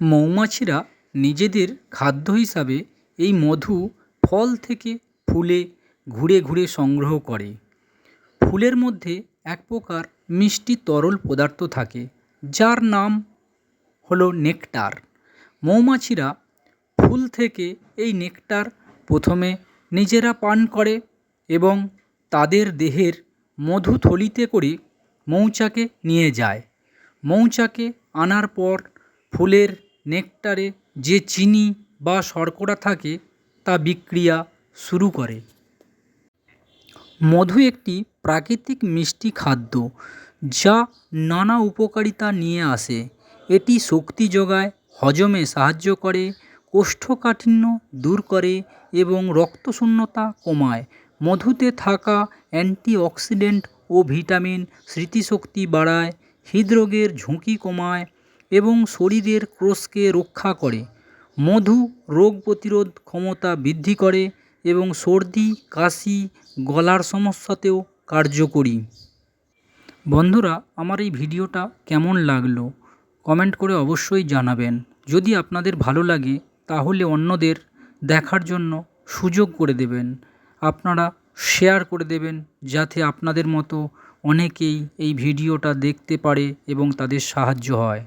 মৌমাছিরা নিজেদের খাদ্য হিসাবে এই মধু ফল থেকে ফুলে ঘুরে ঘুরে সংগ্রহ করে। ফুলের মধ্যে এক প্রকার মিষ্টি তরল পদার্থ থাকে, যার নাম হলো নেকটার। মৌমাছিরা ফুল থেকে এই নেকটার প্রথমে নিজেরা পান করে এবং তাদের দেহের মধু থলিতে করে মৌচাকে নিয়ে যায়। মৌচাকে আনার পর ফুলের নেকটারে যে চিনি বা শর্করা থাকে তা বিক্রিয়া শুরু করে। মধু একটি প্রাকৃতিক মিষ্টি খাদ্য যা নানা উপকারিতা নিয়ে আসে। এটি শক্তি যোগায়, হজমে সাহায্য করে, কোষ্ঠকাঠিন্য দূর করে এবং রক্তশূন্যতা কমায়। মধুতে থাকা অ্যান্টিঅক্সিডেন্ট ও ভিটামিন স্মৃতিশক্তি বাড়ায়, হৃদরোগের ঝুঁকি কমায় এবং শরীরের কোষকে রক্ষা করে। মধু রোগ প্রতিরোধ ক্ষমতা বৃদ্ধি করে এবং সর্দি, কাশি, গলার সমস্যাতেও কার্যকরী। বন্ধুরা, আমার এই ভিডিওটা কেমন লাগল? কমেন্ট করে অবশ্যই জানাবেন। যদি আপনাদের ভালো লাগে, তাহলে অন্যদের দেখার জন্য সুযোগ করে দেবেন। আপনারা শেয়ার করে দেবেন, যাতে আপনাদের মতো অনেকেই এই ভিডিওটা দেখতে পারে এবং তাদের সাহায্য হয়।